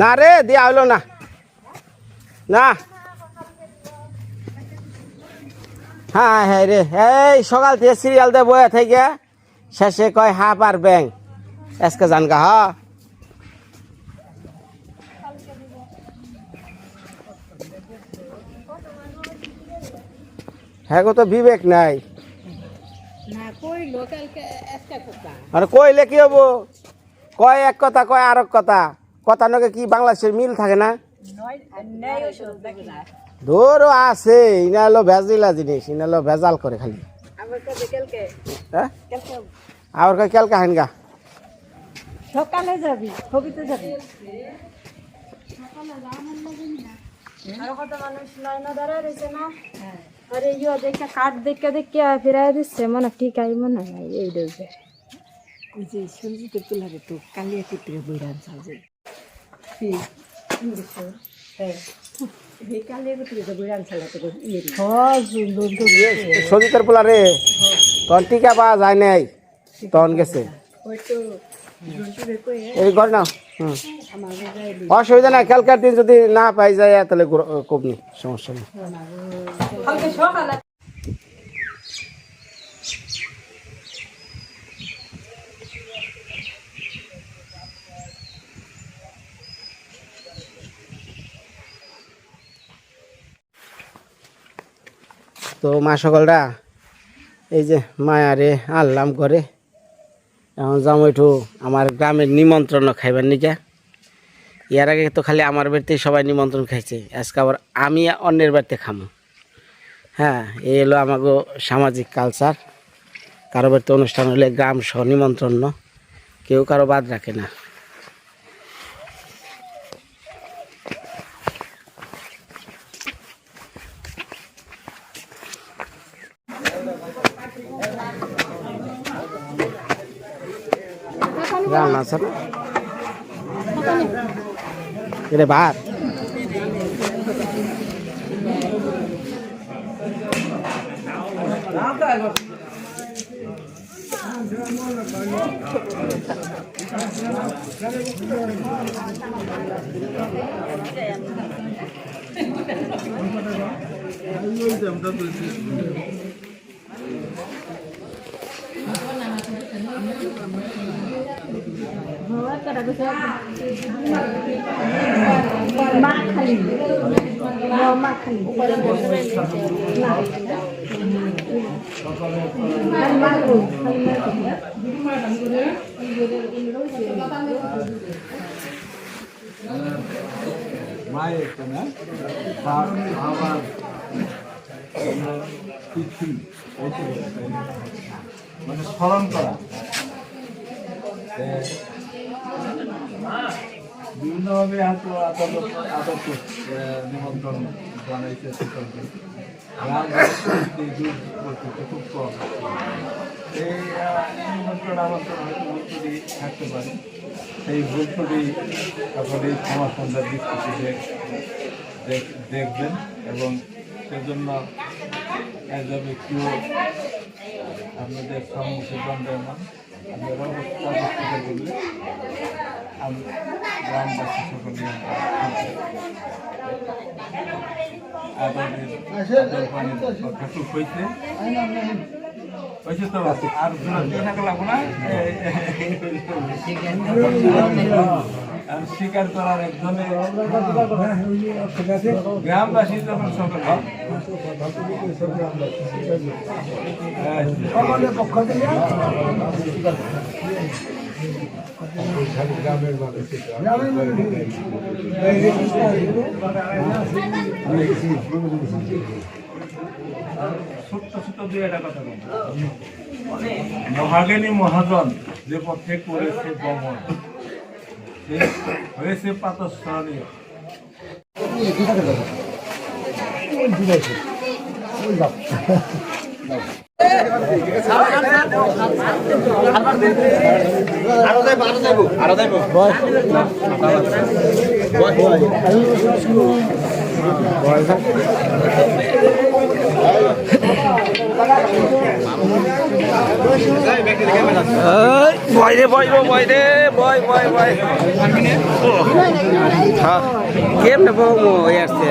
না রে দিয়া হইল না। না। হ্যাঁ হ্যাঁ রে। এই সকাল থেকে সিরিয়াল দিয়ে বয়ে থেকে শেষে কয় হাফ আর ব্যাং। আজকে জানগা হ। হ্যাঁ তো বিবেক নাই। আর কইলে কি হব? কয় এক কথা কয় আর এক কথা। কথা নকে কি বাংলাদেশের মিল থাকে না? নয় নেই ওষুধ দেখি না ধরো আছে ইনা হলো ভেজালা জিনিস ইনা হলো ভেজাল করে খালি। কালকে হ্যাঁ কালকে আর কয় কেল কাহেন গা সকালে যাবি দেখে কাঠ দেখে দেখে ফিরাই দিচ্ছে মনে ঠিক আই মনে হয় এই দেবে ওই যে সঞ্জিত পিলারে তো কালিয়া কুটিরে বইরান সাজে। সজিতের পোলা রে তখন টিকা পাওয়া যায় নাই তখন গেছে। এই ঘর হুম। অসুবিধা নাই কালকার দিন যদি না পাই যায় তাহলে কমনি সমস্যা নেই। তো মা সকলরা, এই যে মায়ারে আনলাম করে, এখন যাম একটু আমার গ্রামের নিমন্ত্রণ খাইবার নিকা। এর আগে তো খালি আমার বাড়িতে সবাই নিমন্ত্রণ খাইছে, আজকে আবার আমি অন্যের বাড়িতে খামো। হ্যাঁ এই হলো আমাকে সামাজিক কালচার কারও বাড়িতে অনুষ্ঠান হলে গ্রাম সহ নিমন্ত্রণ, কেউ কারও বাদ রাখে না। রান্না আছে না এটা ভাত মা খালি মা খালি মায়ের না আবার পৃথিবী মানে স্মরণ করা বিভিন্নভাবে হয়তো আদালত আদত নিমন্ত্রণ জানাইছে এই নিমন্ত্রণ থাকতে পারে। সেই দেখবেন এবং সেজন্য এজ এ আপনাদের সম্মুখে দণ্ডায়মান। আপনারা অবস্থা অবস্থিত করলে আমি গ্রামবাসী সকলে কথাটুক হয়েছে। হয়েছে তো? আর থাকা লাগবো না? আর স্বীকার করার এক গ্রামবাসী যখন সকলে ছোট্ট ছোট্ট দুই একটা কথা মহাজ্ঞানী মহাজন যে পথে করেছে গমন হয়েছে পাতস্মরণীয় ভয় দে ভয় দে হ্যাঁ বউ আসছে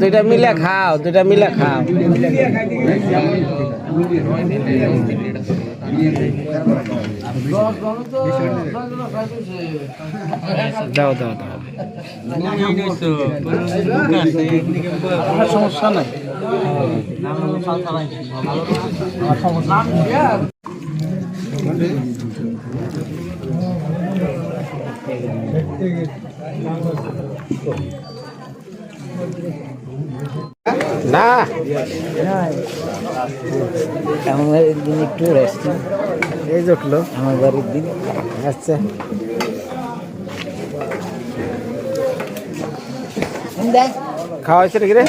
দুইটা মিলে খাও দুইটা মিলে খাও। দাও দাও দাও। সমস্যা নাই। না। আমার দিন একটু রেস্ট এই উঠল। আমার বাড়ির দিন আচ্ছা। খাওয়া হয়েছে নাকি রে?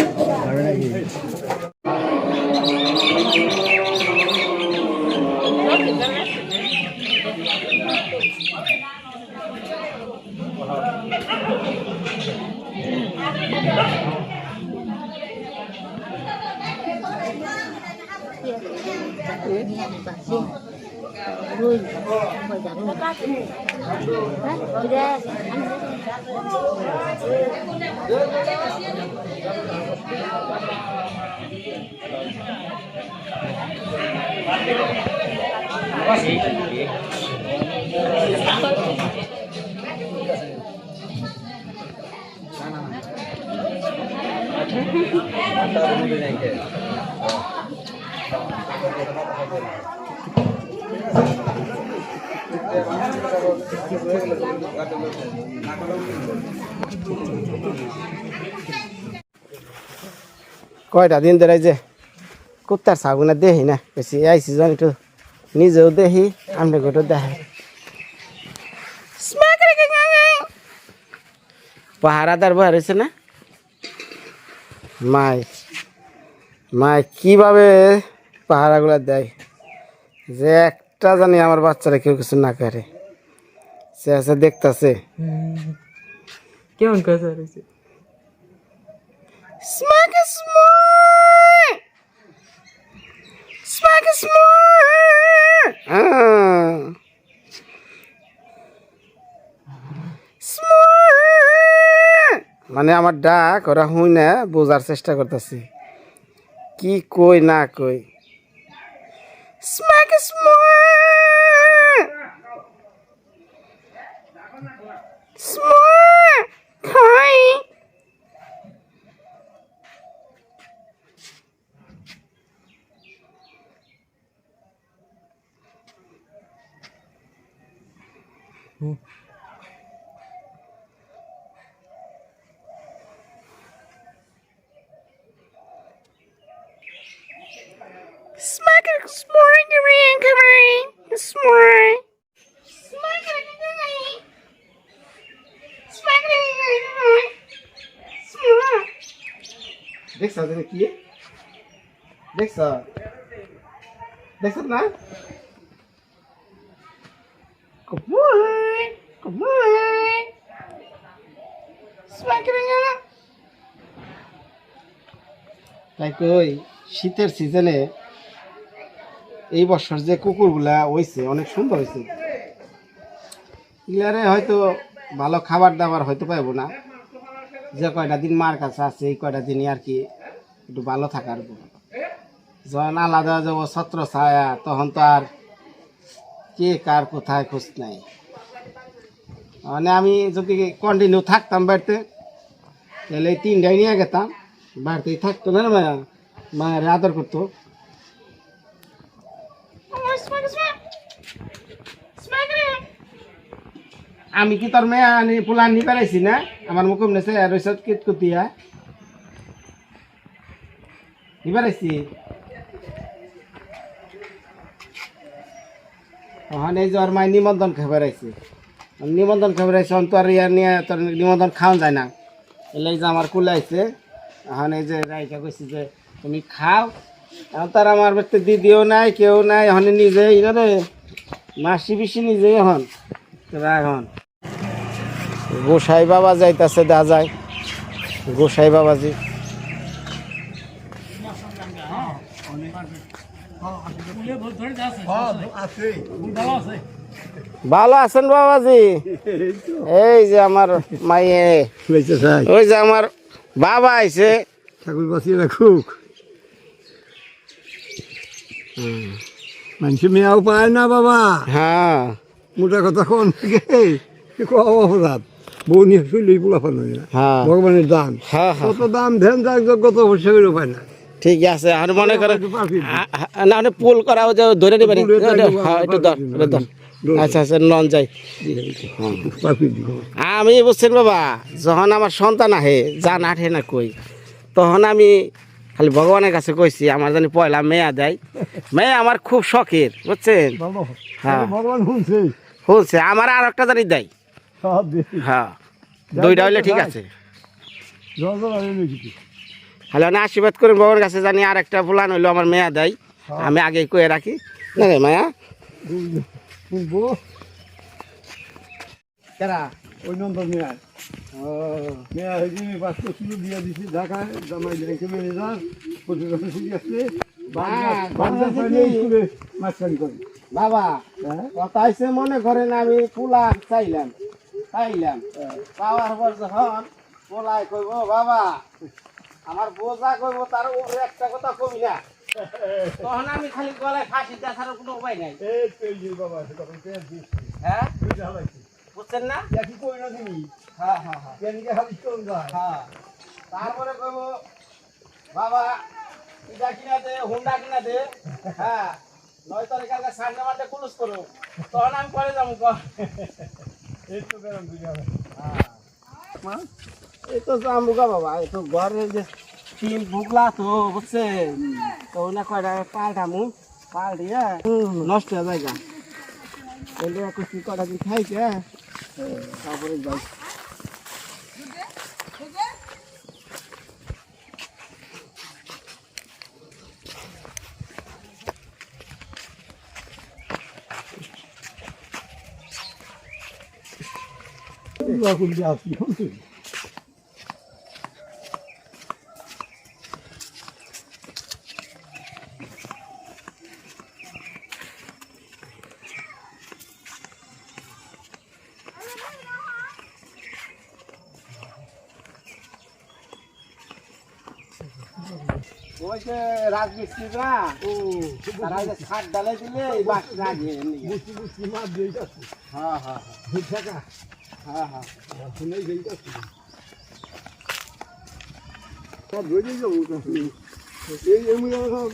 cưới bà xin vui mà dẫn đi ra Terima kasih. Thank. কয়টা দিন ধরে এই যে কুত্তার ছাগুনা দেখি না বেশি আইসি জন একটু নিজেও দেখি আমি গোটো দেখে পাহারাদার বহার হয়েছে না মাই মাই কিভাবে পাহারাগুলো দেয়। যে একটা জানি আমার বাচ্চারা কেউ কিছু না করে। সে আছে দেখতাছে। কেমন কথা রয়েছে Smack a smart. Smack a smart. Ah. মানে আমার ডাক ওরা হুই না বোঝার চেষ্টা করতেছি। কি কই না কই। Smack a smart. Smart. Point. Mm. তুমি কি? দেখছ? না? তাই কই, শীতের সিজনে এই বছর যে কুকুরগুলা হয়েছে অনেক সুন্দর হয়েছে এগুলারে হয়তো ভালো খাবার দাবার হয়তো পাইবো না। যে কয়টা দিন মার কাছে আছে, এই কয়টা দিনই আর কি একটু ভালো থাকার যখন আলাদা যাব ছত্র ছায়া, তখন তো আর কে কার কোথায় খোঁজ নাই। মানে আমি যদি কন্টিনিউ থাকতাম বাড়িতে, তাহলে এই তিনটাই নিয়ে গেতাম। বাড়িতেই থাকতো না মায়া মায়ের আদর করতো। আমি কি তোর মেয়ে পোলা আনি পেলাইছি না? আমার মুখম নেছে রইসত কিত কুতিয়া এবার আইছি ওখানে এই যে ওর মায় নিমন্ত্রণ খাবার আইছে নিমন্ত্রণ খাবার আইছে অন্ত আর ইয়া নিয়ে তোর নিমন্ত্রণ খাওয়া যায় না। এলে যে আমার কুলে আইছে এখন এই যে রাইকা কইছে যে, তুমি খাও। এখন তার আমার বাড়িতে দিদিও নাই, কেউ নাই, এখন নিজে ইরে মাসি পিসি নিজে এখন এখন। গোসাই বাবা যাইতাছে দা যায় গোসাই বাবাজি। ভালো আছেন বাবাজি? এই যে আমার মাইয়ে। ওই যে আমার বাবা আইছে। ঠাকুর বাঁচিয়ে রাখুক। মানুষ মেয়াও পায় না বাবা। হ্যাঁ। মোটা কথা কোন অপরাধ। বউ নিয়ে শুইলেই পোলা ফানো না। হ্যাঁ। ভগবানের দান। হ্যাঁ হ্যাঁ। কত দাম ধ্যান যাক অবশ্য করে পায় না। ঠিক আছে আর মনে পারবি না। মানে পুল করা ও যে ধরে নেবেন একটু হ্যাঁ ধর। আচ্ছা আচ্ছা নন যাই আমি বুঝছেন বাবা যখন আমার সন্তান আহে জান আঠে না কই তখন আমি খালি ভগবানের কাছে কইছি আমার জানি পয়লা মেয়া দেয় মেয়ে আমার খুব শখের বুঝছেন হ্যাঁ। শুনছে আমার আর একটা জানি দেয় হ্যাঁ দুইটা হইলে ঠিক আছে তাহলে আমি আশীর্বাদ করেন ভগবানের কাছে জানি আর একটা ফুলান হইল আমার মেয়া দেয় আমি আগে কয়ে রাখি। না রে মায়া। কেরা? ওই মেয়ার মেয়া। হয়েছে বাস্ত শুরু দিয়ে দিছি ঢাকায় জামাই ব্যাংকে ম্যানেজার প্রতি শিখে আসছে হ্যাঁ, বাবা হ্যাঁ? কথা হয়েছে মনে করেন আমি পোলা চাইলাম চাইলাম। পাওয়ার পর যখন পোলায় কইব বাবা আমার বোঝা কইব তার ওর একটা কথা কবি না। তখন আমি খালি গলায় ফাঁসি দেওয়া ছাড়া কোনো উপায় নাই। হ্যাঁ? বুঝছেন না? একই কই না তুমি? হ্যাঁ হ্যাঁ হ্যাঁ। হ্যাঁ। তারপরে কইব বাবা এটা কিনা দে হুন্ডা কিনা দে হ্যাঁ। নয় তারিখ কালকে সানডে মানডে ক্লোজ করো তখন আমি পরে যাব এই তো গেলাম দুইটা এই তো জাম্বুকা বাবা এই তো ঘরে যে তিন বুকলা তো বুঝছে তো না কয়টা পাল্টামু পাল্টিয়া নষ্ট হয়ে যায় গা। এলে কিছু কটা দিন খাইছে তারপরে যাই। এখন যে আসি ওই যে রাজমিস্ত্রি না তারা যে ছাদ ডালে দিলে এই বাস রাখে বুঝছি বুঝছি মাছ দিয়ে যাচ্ছি। হ্যাঁ হ্যাঁ ঠিক থাকা হ্যাঁ হ্যাঁ। শুনে দিয়ে যাচ্ছি সব ধরে যাব এই এমনি সব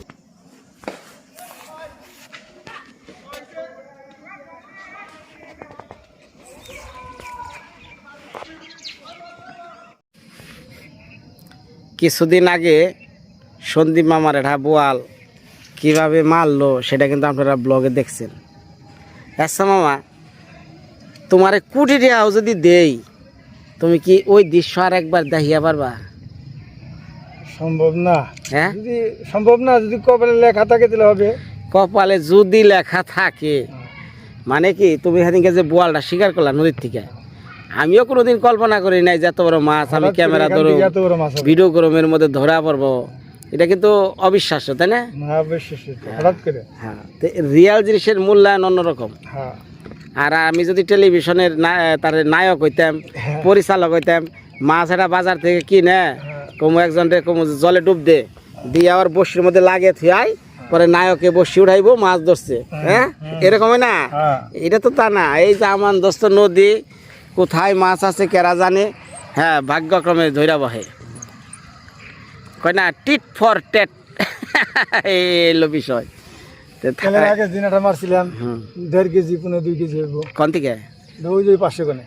কিছুদিন আগে সন্দীপ মামার একটা বোয়াল। কীভাবে মারলো সেটা কিন্তু আপনারা ব্লগে দেখছেন। আচ্ছা মামা তোমারে কুটি টাকাও যদি দেই তুমি কি ওই দৃশ্য আর একবার দেখিয়া পারবা? সম্ভব না। হ্যাঁ? যদি সম্ভব না যদি কপালে লেখা থাকে তাহলে হবে। কপালে যদি লেখা থাকে মানে কি তুমি সেদিনকে যে বোয়ালটা শিকার করলা নদীর থেকে আমিও কোনোদিন কল্পনা করি নাই যে এত বড় মাছ আমি ক্যামেরা ধরো ভিডিও গরমের মধ্যে ধরা পড়ব। এটা কিন্তু অবিশ্বাস্য তাই না? না হঠাৎ করে? হ্যাঁ রিয়াল জিনিসের মূল্যায়ন অন্যরকম হ্যাঁ। আর আমি যদি টেলিভিশনের তার নায়ক হইতাম হ্যাঁ। পরিচালক হইতাম মাছ এটা বাজার থেকে কিনে কমু একজন কমু জলে ডুব দে দিয়ে আবার বসির মধ্যে লাগে থুয়াই পরে নায়কে বসি উঠাইবো মাছ ধরছে হ্যাঁ এরকমই না? হ্যাঁ। এটা তো তা না এই যে আমার দোস্ত নদী কোথায় মাছ আছে কেরা জানে? হ্যাঁ ভাগ্যক্রমে ধৈরা বহে। কয় না টিট ফর টেট এলো বিষয়। আগে মারছিলাম দেড় কেজি দুই কেজি হইব। কোন থেকে? ওই যে পাঁচশো কোনে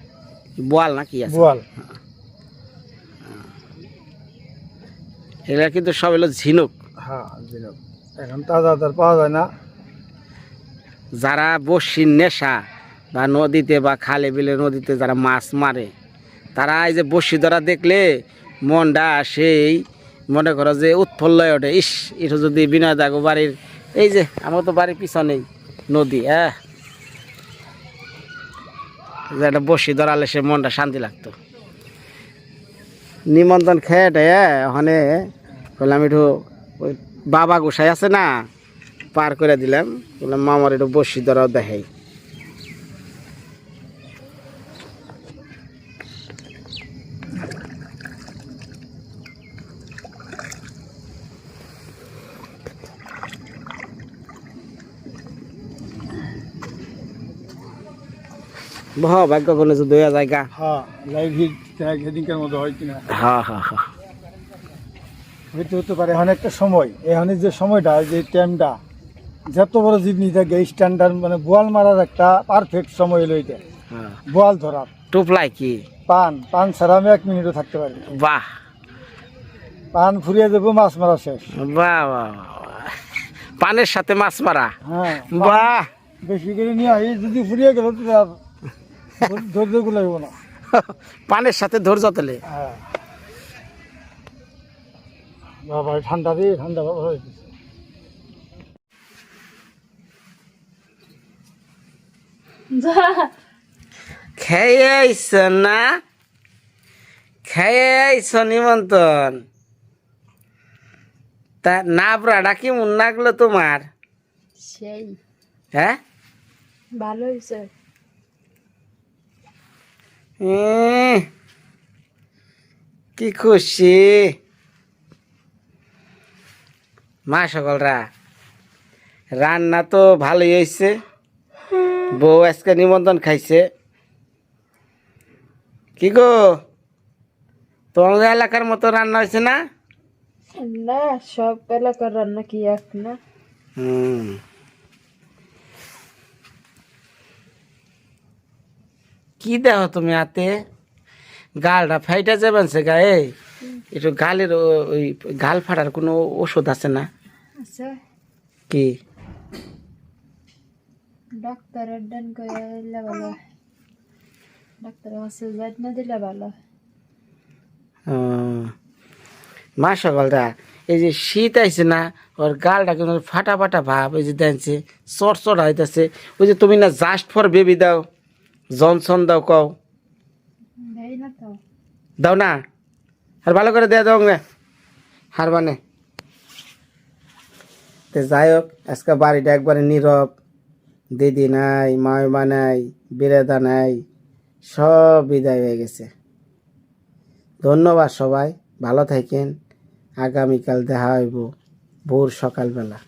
বোয়াল না কি আছে? বোয়াল। এগুলা কিন্তু সব হলো ঝিনুক। হ্যাঁ জিলাপ এখন তাজা তার পাওয়া যায় না। যারা বসির নেশা বা নদীতে বা খালে বিলে নদীতে যারা মাছ মারে তারা এই যে বসি ধরা দেখলে মনটা সেই মনে করো যে উৎফুল্ল হয়ে ওঠে। ইস, এটা যদি বিনয় দাগো বাড়ির এই যে, আমার তো বাড়ির পিছনেই নদী হ্যাঁ? যে একটা বসি ধরালে সে মনটা শান্তি লাগতো। নিমন্ত্রণ খেয়ে টেয়ে ওখানে বললাম একটু ওই বাবা গোসাই আছে না, পার করে দিলাম। বললাম, মামার একটু বসি ধরাও দেখাই। বহ ভাগ্য কোনো যদি হয়ে যায় গা হ্যাঁ লাইভ হিট সেদিনকার মতো হয় কিনা। হ্যাঁ হ্যাঁ হ্যাঁ। হইতে হতে পারে এখন একটা সময়। এখানে যে সময়টা যে টাইমটা যত বড় জীবনি থাকে এই স্ট্যান্ডার্ড মানে বোয়াল মারার একটা পারফেক্ট সময় হলো এটা। হ্যাঁ। বোয়াল ধরার। টুপলাই কি? পান পান ছাড়া আমি এক মিনিটও থাকতে পারি বাহ। পান ফুরিয়ে দেবো মাছ মারা শেষ। বাহ বাহ। পানের সাথে মাছ মারা। হ্যাঁ বাহ। বেশি করে নিয়ে যদি ফুরিয়ে গেল তো ধৈর্য গুলাইব না। পানের সাথে ধৈর্য তেলে হ্যাঁ। বাবা ঠান্ডা রে ঠান্ডা বাবা গেছে। খেয়ে আইস না? খেয়ে আইস নিমন্ত্রণ? তা লাগল তোমার? সেই। হ্যাঁ? ভালো হয়েছে। কি খুশি? মা সকলরা রান্না তো ভালোই হয়েছে বউ আজকে নিমন্ত্রণ খাইছে। কি গো? তোমাদের এলাকার মতো রান্না হয়েছে না? না সব এলাকার রান্না কি এক না? হুম কি দেখো তুমি হাতে? গালটা ফাইটা যাবেন সে গায়ে? একটু গালের ওই গাল ফাটার কোনো ওষুধ আছে না? কি? ডাক্তারের ডান করে ভালো। ডাক্তারের কাছে যাই না দিলে ভালো। মা সকলরা এই যে শীত আইছে না ওর গালটা কিন্তু ফাটা ফাটা ভাব এই যে দেখছে চট চট হইতেছে। ওই যে তুমি না জাস্ট ফর বেবি দাও। জনসন দাও কও। দাও না। আর ভালো করে দেয়া দাও না হারবানে তো যাই হোক আজকে বাড়িটা একবারে নীরব। দিদি নাই মায়মা নাই বিরেদা নাই সব বিদায় হয়ে গেছে। ধন্যবাদ সবাই ভালো থাকেন। আগামীকাল দেখা হইব ভোর সকালবেলা।